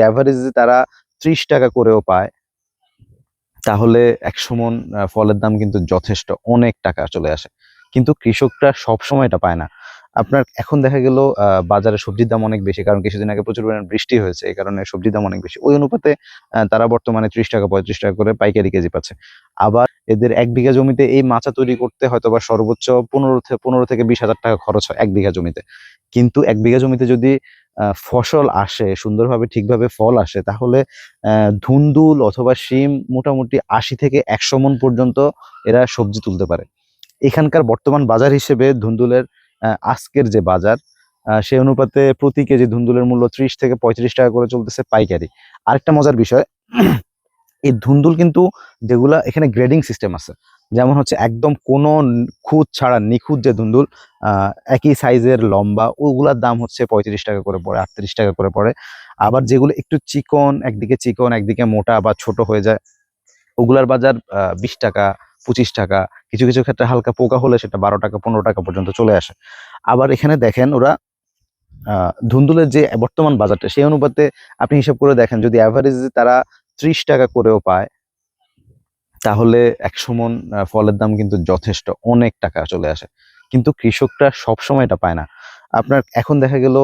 অ্যাভারেজে তারা ত্রিশ টাকা করেও পায়, তাহলে একশো মন ফলের দাম কিন্তু যথেষ্ট, অনেক টাকা চলে আসে। কিন্তু কৃষকরা সব সময় এটা পায় না। আপনার এখন দেখা গেল বাজারে সবজির দাম অনেক বেশি, কারণ কিছুদিন আগে প্রচুর পরিমাণে বৃষ্টি হয়েছে, এই কারণে সবজির দাম অনেক বেশি। ওই অনুপাতে তারা বর্তমানে ত্রিশ টাকা, পঁয়ত্রিশ টাকা করে পাইকারি কেজি পাচ্ছে। আবার এদের এক বিঘা জমিতে এই মাচা তৈরি করতে হয়তো বা সর্বোচ্চ পনেরো থেকে পনেরো থেকে বিশ হাজার টাকা খরচ হয় এক বিঘা জমিতে। কিন্তু এক বিঘা জমিতে যদি ফসল আসে, সুন্দরভাবে, ঠিকভাবে ফল আসে, তাহলে ধুন্দুল অথবা শিম মোটামুটি আশি থেকে একশো মন পর্যন্ত এরা সবজি তুলতে পারে। এখানকার বর্তমান বাজার হিসেবে ধুন্দুলের আজকের যে বাজার সেই অনুপাতে প্রতি কেজি ধুন্দুলের মূল্য ত্রিশ থেকে পঁয়ত্রিশ টাকা করে চলতেছে পাইকারি। আরেকটা মজার বিষয়, এই ধুন্দুল কিন্তু যেগুলা এখানে গ্রেডিং সিস্টেম আছে, যেমন হচ্ছে একদম কোনো খুঁত ছাড়া নিখুঁত যে ধুন্দুল একই সাইজের লম্বা, ওগুলার দাম হচ্ছে পঁয়ত্রিশ টাকা করে পড়ে, আটত্রিশ টাকা করে পড়ে। আবার যেগুলো একটু চিকন, একদিকে চিকন, একদিকে মোটা বা ছোট হয়ে যায় ওগুলার বাজার বিশ টাকা, পঁচিশ টাকা, কিছু কিছু ক্ষেত্রে হালকা পোকা হলে সেটা বারো টাকা, পনেরো টাকা পর্যন্ত চলে আসে। আবার এখানে দেখেন ওরা ধুন্দুলের যে বর্তমান বাজারটা, সেই অনুপাতে আপনি হিসাব করে দেখেন, যদি অ্যাভারেজে তারা ত্রিশ টাকা করেও পায়, তাহলে একশো মন ফলের দাম কিন্তু যথেষ্ট, অনেক টাকা চলে আসে। কিন্তু কৃষকরা সব সময় এটা পায় না। আপনার এখন দেখা গেল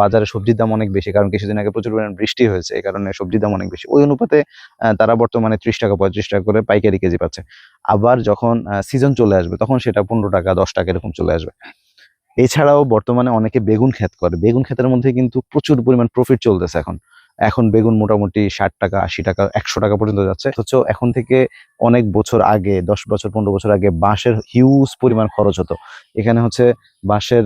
বাজারে সবজির দাম অনেক বেশি, কারণ কিছুদিন আগে প্রচুর পরিমাণ বৃষ্টি হয়েছে, এই কারণে সবজির দাম অনেক বেশি। ওই অনুপাতে তারা বর্তমানে ত্রিশ টাকা, পঁয়ত্রিশ টাকা করে পাইকারি কেজি পাচ্ছে। আবার যখন সিজন চলে আসবে, তখন সেটা পনেরো টাকা, দশ টাকা এরকম চলে আসবে। এছাড়াও বর্তমানে অনেকে বেগুন ক্ষেত করে। বেগুন ক্ষেতের মধ্যে কিন্তু প্রচুর পরিমাণ প্রফিট চলতেছে এখন। এখন বেগুন মোটামুটি ষাট টাকা, আশি টাকা, একশো টাকা পর্যন্ত যাচ্ছে। অথচ এখন থেকে অনেক বছর আগে, দশ বছর, পনেরো বছর আগে বাঁশের হিউজ পরিমাণ খরচ হতো। এখানে হচ্ছে বাঁশের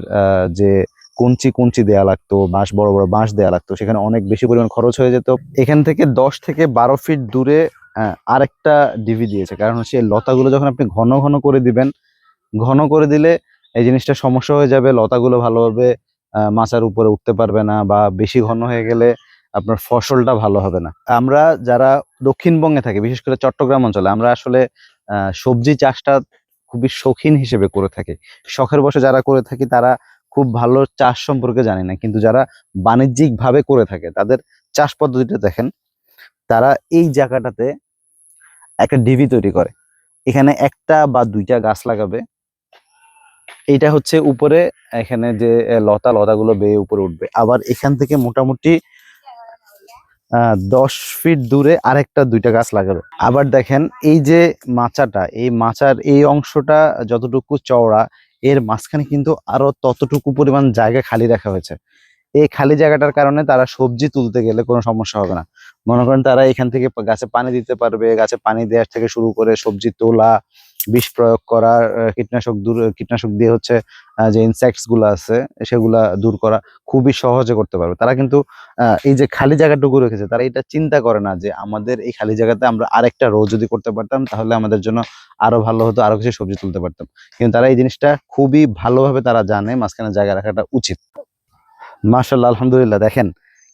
যে কঞ্চি কঞ্চি দেয়া লাগতো, বাঁশ, বড় বড় বাঁশ দেয়া লাগতো, সেখানে অনেক বেশি পরিমাণ খরচ হয়ে যেত। এখান থেকে দশ থেকে বারো ফিট দূরে আরেকটা ডিভি দিয়েছে। কারণ হচ্ছে লতাগুলো যখন আপনি ঘন ঘন করে দিবেন, ঘন করে দিলে এই জিনিসটা সমস্যা হয়ে যাবে, লতাগুলো ভালোভাবে মাচার উপরে উঠতে পারবে না বা বেশি ঘন হয়ে গেলে আপনার ফসলটা ভালো হবে না। আমরা যারা দক্ষিণবঙ্গে থাকি, বিশেষ করে চট্টগ্রাম অঞ্চলে, আমরা আসলে সবজি চাষটা খুবই শৌখিন হিসেবে করে থাকি। শখের বসে যারা করে থাকি, তারা খুব ভালো চাষ সম্পর্কে জানি না। কিন্তু যারা বাণিজ্যিক ভাবে করে থাকে, তাদের চাষ পদ্ধতিটা দেখেন, তারা এই জায়গাটাতে একটা ডিভি তৈরি করে। এখানে একটা বা দুইটা গাছ লাগাবে। এইটা হচ্ছে উপরে, এখানে যে লতা, লতাগুলো বেয়ে উপরে উঠবে। আবার এখান থেকে মোটামুটি দশ ফিট দূরে আরেকটা দুইটা গাছ লাগাবে আবার দেখেন, এই যে মাচাটা, এই মাচার এই অংশটা যতটুকু চওড়া, এর মাঝখানে কিন্তু আরও ততটুকু পরিমাণ জায়গা খালি রাখা হয়েছে। এই খালি জায়গাটার কারণে তারা সবজি তুলতে গেলে কোনো সমস্যা হবে না। মনে করেন তারা এখান থেকে গাছে পানি দিতে পারবে, গাছে পানি দেওয়ার থেকে শুরু করে সবজি তোলা বিষ প্রয়োগ করা কীটনাশক দূর, কীটনাশক দিয়ে হচ্ছে যে ইনসেক্টসগুলো আছে, সেগুলা দূর করা খুবই সহজে করতে পারবে। তারা কিন্তু এই যে খালি জায়গাটুকু রেখেছে, তারা এটা চিন্তা করে না যে আমাদের এই খালি জায়গাতে আমরা আরেকটা রো যদি করতে পারতাম, তাহলে আমাদের জন্য আরও ভালো হতো, আরও কিছু সবজি তুলতে পারতাম। কিন্তু তারা এই জিনিসটা খুবই ভালোভাবে তারা জানে, মাঝখানে জায়গা রাখাটা উচিত। মার্শাল্লাহ আলহামদুলিল্লাহ। দেখেন,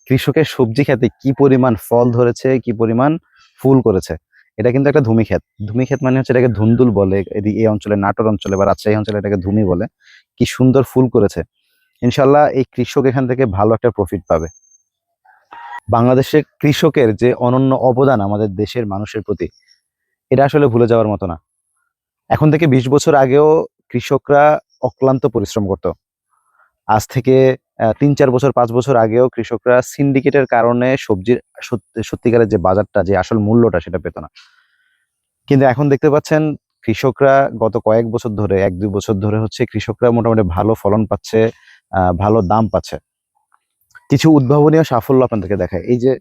কৃষকের সবজি খেতে কি পরিমাণ ফল ধরেছে, কি পরিমাণ ফুল করেছে। এটা কিন্তু একটা ধুমি ক্ষেত ধুমি ক্ষেত মানে হচ্ছে এটাকে ধুন্দুল বলে এই অঞ্চলে নাটোর অঞ্চলে বা রাজশাহী অঞ্চলে এটাকে ধুমি বলে। কি সুন্দর ফুল করেছে। ইনশাল্লাহ এই কৃষক এখান থেকে ভালো একটা প্রফিট পাবে। বাংলাদেশের কৃষকের যে অনন্য অবদান আমাদের দেশের মানুষের প্রতি, এটা আসলে ভুলে যাওয়ার মতো না। এখন থেকে বিশ বছর আগেও কৃষকরা অক্লান্ত পরিশ্রম করত। আজ থেকে তিন, চার বছর, পাঁচ বছর আগেও কৃষকরা সিন্ডিকেটের কারণে সবজির সত্যি- সত্যিকারের যে বাজারটা, যে আসল মূল্যটা সেটা পেত না। কিন্তু এখন দেখতে পাচ্ছেন, কৃষকরা গত কয়েক বছর ধরে, এক, দুই বছর ধরে হচ্ছে কৃষকরা মোটামুটি ভালো ফলন পাচ্ছে ভালো দাম পাচ্ছে। কিছু উদ্ভাবনীয় সাফল্য আপনাদেরকে দেখায় এই যে,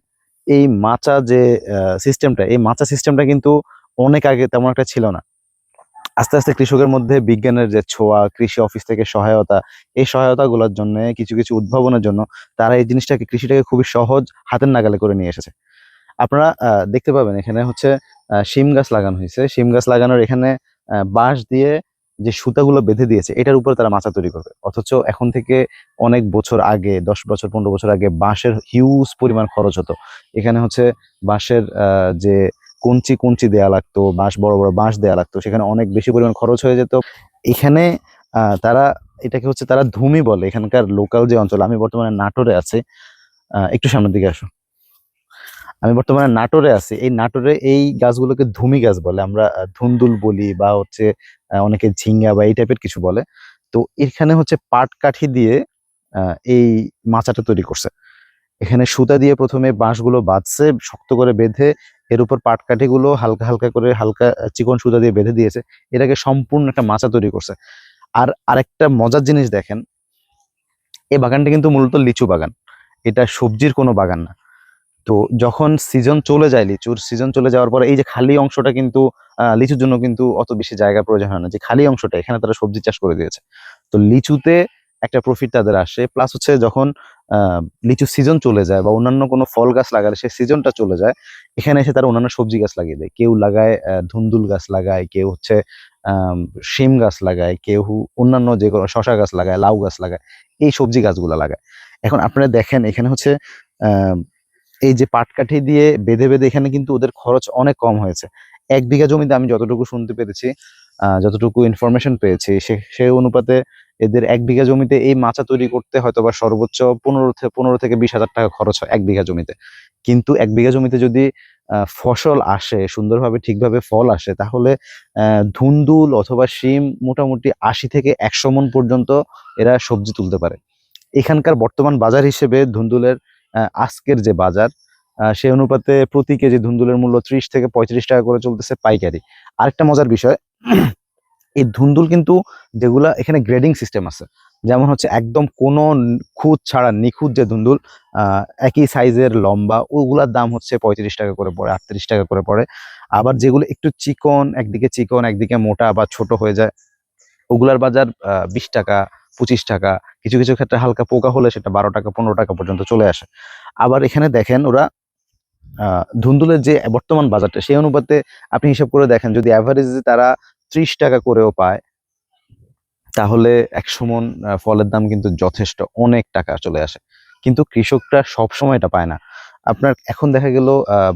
এই মাচা যে সিস্টেমটা এই মাচা সিস্টেমটা কিন্তু অনেক আগে তেমন একটা ছিল না। আস্তে আস্তে কৃষকের মধ্যে বিজ্ঞানের যে ছোঁয়া, কৃষি অফিস থেকে সহায়তা, এই সহায়তাগুলোর জন্য কিছু কিছু উদ্ভাবনের জন্য তারা এই জিনিসটাকে, কৃষিটাকে খুবই সহজ হাতের নাগালে করে নিয়ে এসেছে। আপনারা দেখতে পাবেন এখানে হচ্ছে শিম গাছ লাগানো হয়েছে। শিম গাছ লাগানোর এখানে বাঁশ দিয়ে যে সুতাগুলো বেঁধে দিয়েছে, এটার উপর তারা মাচা তৈরি করবে। অথচ এখন থেকে অনেক বছর আগে, দশ বছর, পনেরো বছর আগে বাঁশের হিউজ পরিমাণ খরচ হতো। এখানে হচ্ছে বাঁশের যে কঞ্চি কঞ্চি দেয়া লাগতো, বাঁশ, বড় বড় বাঁশ দেয়া লাগতো, সেখানে অনেক বেশি পরিমাণ খরচ হয়ে যেত। এখানে তারা, এটাকে হচ্ছে তারা ধুমি বলে, এখানকার লোকাল যে অঞ্চল, আমি বর্তমানে নাটোরে আছি। একটু সামনের দিকে আসো। আমি বর্তমানে নাটোরে আছি। এই নাটোরে এই গাছগুলোকে ধুমি গাছ বলে। আমরা ধুন্দুল বলি বা হচ্ছে অনেকে ঝিঙ্গা বা এই টাইপের কিছু বলে। তো এখানে হচ্ছে পাট কাঠি দিয়ে এই মাচাটা তৈরি করছে। এখানে সুতা দিয়ে প্রথমে বাঁশগুলো বাঁধছে, শক্ত করে বেঁধে এর উপর পাটকাঠিগুলো হালকা হালকা করে হালকা চিকন সুতা দিয়ে বেঁধে দিয়েছে। এটাকে সম্পূর্ণ একটা মাচা তৈরি করছে। আর আরেকটা মজার জিনিস দেখেন এই বাগানটা কিন্তু মূলত লিচু বাগান। এটা সবজির কোনো বাগান না। তো যখন সিজন চলে যায় লিচুর, সিজন চলে যাওয়ার পরে এই যে খালি অংশটা কিন্তু লিচুর জন্য কিন্তু অত বেশি জায়গা প্রয়োজন হয় না। যে খালি অংশটা, এখানে তারা সবজি চাষ করে দিয়েছে। তো লিচুতে একটা প্রফিট তাদের আসে। প্লাস হচ্ছে যখন লিচু সিজন চলে যায় বা অন্যান্য কোনো ফল গাছ লাগালে সেই সিজনটা চলে যায়, এখানে এসে তারা অন্যান্য সবজি গাছ লাগিয়ে দেয়। কেউ লাগায় ধুন্দুল গাছ লাগায়, কেউ হচ্ছে শিম গাছ লাগায়, কেউ অন্যান্য যে কোনো শশা গাছ লাগায়, লাউ গাছ লাগায়, এই সবজি গাছগুলো লাগায়। এখন আপনারা দেখেন এখানে হচ্ছে এই যে পাটকাঠি দিয়ে বেঁধে বেঁধে এখানে কিন্তু ওদের খরচ অনেক কম হয়েছে। এক বিঘা জমিতে আমি যতটুকু শুনতে পেরেছি যতটুকু ইনফরমেশন পেয়েছি, সে অনুপাতে এদের এক বিঘা জমিতে এই মাচা তৈরি করতে হয়তো বা সর্বোচ্চ পনেরো পনেরো থেকে বিশ হাজার টাকা খরচ হয় এক বিঘা জমিতে। কিন্তু এক বিঘা জমিতে যদি ফসল আসে, সুন্দরভাবে, ঠিকভাবে ফল আসে, তাহলে ধুন্দুল অথবা শিম মোটামুটি আশি থেকে একশো মন পর্যন্ত এরা সবজি তুলতে পারে। এখানকার বর্তমান বাজার হিসেবে ধুন্দুলের আজকের যে বাজার সেই অনুপাতে প্রতি কেজি ধুন্দুলের মূল্য ত্রিশ থেকে পঁয়ত্রিশ টাকা করে চলতেছে পাইকারি। আরেকটা মজার বিষয় এই ধুন্দুল কিন্তু যেগুলা এখানে গ্রেডিং সিস্টেম আছে। যেমন হচ্ছে একদম কোনো খুঁত ছাড়া নিখুঁত যে ধুন্দুল একই সাইজের লম্বা, ওগুলার দাম হচ্ছে পঁয়ত্রিশ টাকা করে পড়ে, আটত্রিশ টাকা করে পড়ে। আবার যেগুলো একটু চিকন, একদিকে চিকন, একদিকে মোটা বা ছোট হয়ে যায়, ওগুলার বাজার বিশ টাকা, পঁচিশ টাকা, কিছু কিছু ক্ষেত্রে হালকা পোকা হলে সেটা বারো টাকা, পনেরো টাকা পর্যন্ত চলে আসে। আবার এখানে দেখেন ওরা ধুন্দুলের যে বর্তমান বাজারটা, সেই অনুপাতে আপনি হিসাব করে দেখেন, যদি অ্যাভারেজে তারা ত্রিশ টাকা করেও পায়, তাহলে একশো মন ফলের দাম কিন্তু যথেষ্ট, অনেক টাকা চলে আসে। কিন্তু কৃষকরা সব সময় এটা পায় না। আপনার এখন দেখা গেল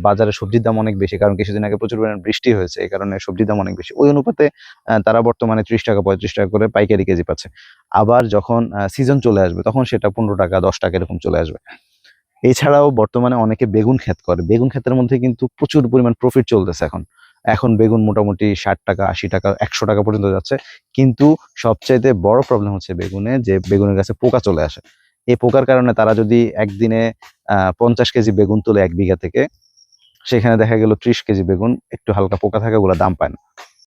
বাজারে সবজির দাম অনেক বেশি, কারণ কিছুদিন আগে প্রচুর পরিমাণে বৃষ্টি হয়েছে, এই কারণে সবজির দাম অনেক বেশি। ওই অনুপাতে তারা বর্তমানে ত্রিশ টাকা, পঁয়ত্রিশ টাকা করে পাইকারি কেজি পাচ্ছে। আবার যখন সিজন চলে আসবে, তখন সেটা পনেরো টাকা, দশ টাকা এরকম চলে আসবে। এছাড়াও বর্তমানে অনেকে বেগুন ক্ষেত করে। বেগুন ক্ষেতের মধ্যে কিন্তু প্রচুর পরিমাণ প্রফিট চলতেছে এখন। এখন বেগুন মোটামুটি ষাট টাকা, আশি টাকা, একশো টাকা পর্যন্ত যাচ্ছে। কিন্তু সবচাইতে বড় প্রবলেম হচ্ছে বেগুনে, যে বেগুনের গাছে পোকা চলে আসে। এই পোকার কারণে তারা যদি একদিনে পঞ্চাশ কেজি বেগুন তোলে এক বিঘা থেকে, সেখানে দেখা গেল ত্রিশ কেজি বেগুন, একটু হালকা পোকা থাকে ওগুলো দাম পায় না।